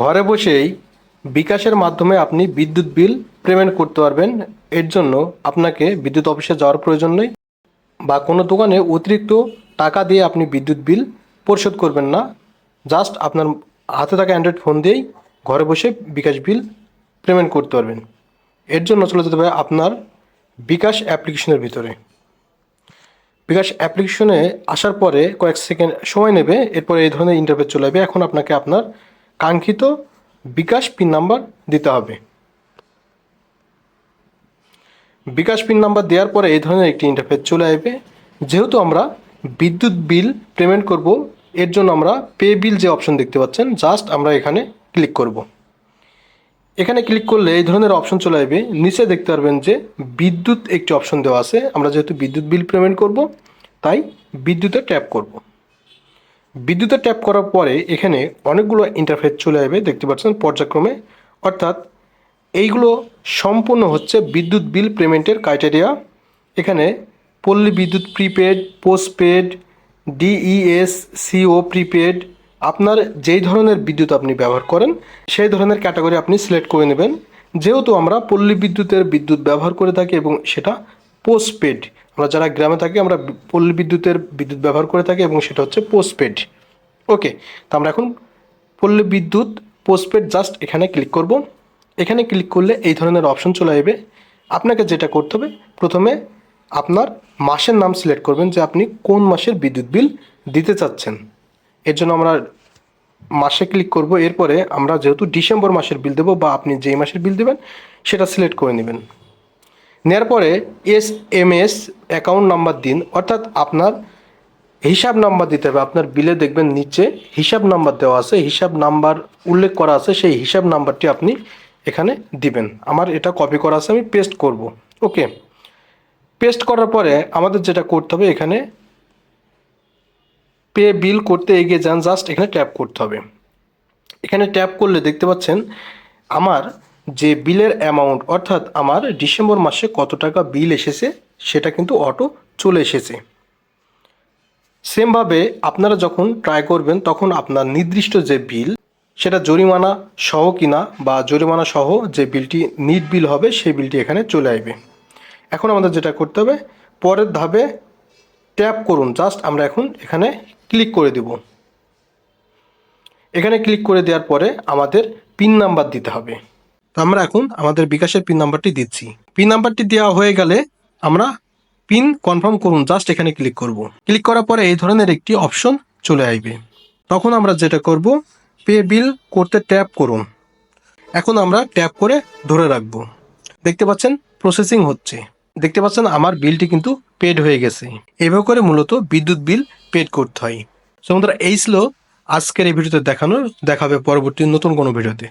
ঘরে বসেই বিকাশের মাধ্যমে আপনি বিদ্যুৎ বিল পেমেন্ট করতে পারবেন। এর জন্য আপনাকে বিদ্যুৎ অফিসে যাওয়ার প্রয়োজন নেই বা কোনো দোকানে অতিরিক্ত টাকা দিয়ে আপনি বিদ্যুৎ বিল পরিশোধ করবেন না। জাস্ট আপনার হাতে থাকা অ্যান্ড্রয়েড ফোন দিয়েই ঘরে বসে বিকাশ বিল পেমেন্ট করতে পারবেন। এর জন্য চলে যেতে হবে আপনার বিকাশ অ্যাপ্লিকেশনের ভিতরে। বিকাশ অ্যাপ্লিকেশনে আসার পরে কয়েক সেকেন্ড সময় নেবে, এরপরে এই ধরনের ইন্টারফেস চলে যাবে এখন আপনাকে আপনার কাঙ্ক্ষিত বিকাশ পিন নাম্বার দিতে হবে। বিকাশ পিন নাম্বার দেওয়ার পরে এই ধরনের একটি ইন্টারফেস চলে আসবে। যেহেতু আমরা বিদ্যুৎ বিল পেমেন্ট করব, এর জন্য আমরা পে বিল যে অপশন দেখতে পাচ্ছেন জাস্ট আমরা এখানে ক্লিক করব। এখানে ক্লিক করলে এই ধরনের অপশন চলে আসবে। নিচে দেখতে পারবেন যে বিদ্যুৎ একটি অপশন দেওয়া আছে। আমরা যেহেতু বিদ্যুৎ বিল পেমেন্ট করব, তাই বিদ্যুতে ট্যাপ করব। বিদ্যুতে ট্যাপ করার পরে এখানে অনেকগুলো ইন্টারফেস চলে আসবে, দেখতে পাচ্ছেন, পর্যায়ক্রমে। অর্থাৎ এইগুলো সম্পূর্ণ হচ্ছে বিদ্যুৎ বিল পেমেন্টের ক্রাইটেরিয়া এখানে Palli Bidyut prepaid postpaid DES CO prepaid আপনার যেই ধরনের বিদ্যুৎ আপনি ব্যবহার করেন, সেই ধরনের ক্যাটাগরি আপনি সিলেক্ট করে নেবেন। যেহেতু আমরা পল্লী বিদ্যুতের বিদ্যুৎ ব্যবহার করে থাকি এবং সেটা পোস্টপেড আমরা যারা গ্রামে থাকি, আমরা পল্লী বিদ্যুতের বিদ্যুৎ ব্যবহার করে থাকি এবং সেটা হচ্ছে পোস্টপেড ওকে তো আমরা এখন পল্লী বিদ্যুৎ পোস্টপেড জাস্ট এখানে ক্লিক করব। এখানে ক্লিক করলে এই ধরনের অপশন চলে আসবে। আপনাকে যেটা করতে হবে, প্রথমে আপনার মাসের নাম সিলেক্ট করবেন যে আপনি কোন মাসের বিদ্যুৎ বিল দিতে চাচ্ছেন। এর জন্য আমরা মাসে ক্লিক করব। এরপরে আমরা যেহেতু ডিসেম্বর মাসের বিল দেবো বা আপনি যেই মাসের বিল দেবেন, সেটা সিলেক্ট করে নেবেন। নেওয়ার পরে S M S account number দিন। অর্থাৎ আপনার হিসাব নাম্বার দিতে হবে। আপনার বিলে দেখবেন নিচে হিসাব নাম্বার দেওয়া আছে। হিসাব নাম্বার উল্লেখ করা আছে। সেই হিসাব নাম্বারটি আপনি এখানে দিবেন। আমার এটা কপি করা আছে, আমি পেস্ট করব। ওকে পেস্ট করার পরে আমাদের যেটা করতে হবে, এখানে পে বিল করতে এগিয়ে যান। জাস্ট এখানে ট্যাপ করতে হবে। এখানে ট্যাপ করলে দেখতে পাচ্ছেন, আমার যে বিলের অ্যামাউন্ট অর্থাৎ আমার ডিসেম্বর মাসে কত টাকা বিল এসেছে, সেটা কিন্তু অটো চলে এসেছে। সেমভাবে আপনারা যখন ট্রাই করবেন, তখন আপনার নির্দিষ্ট যে বিল, সেটা জরিমানা সহ কিনা বা জরিমানা সহ যে বিলটি নিট বিল হবে, সেই বিলটি এখানে চলে আসবে। এখন আমাদের যেটা করতে হবে, পরের ধাপে ট্যাপ করুন। জাস্ট আমরা এখন এখানে ক্লিক করে দেব। এখানে ক্লিক করে দেওয়ার পরে আমাদের পিন নাম্বার দিতে হবে। আমরা এখন আমাদের বিকাশের পিন নাম্বারটি দিচ্ছি। পিন নাম্বারটি দেওয়া হয়ে গেলে আমরা পিন কনফার্ম করুন জাস্ট এখানে ক্লিক করব। ক্লিক করার পরে এই ধরনের একটি অপশন চলে আসবে। তখন আমরা যেটা করব পে বিল করতে ট্যাপ করুন। এখন আমরা ট্যাপ করে ধরে রাখব। দেখতে পাচ্ছেন প্রসেসিং হচ্ছে। দেখতে পাচ্ছেন, আমার বিলটি কিন্তু পেড হয়ে গেছে। এভাবে করে মূলত বিদ্যুৎ বিল পেড করতে হয়। সো বন্ধুরা, এই ছিল আজকের এই ভিডিওতে দেখানো দেখাবে পরবর্তী নতুন কোনো ভিডিওতে।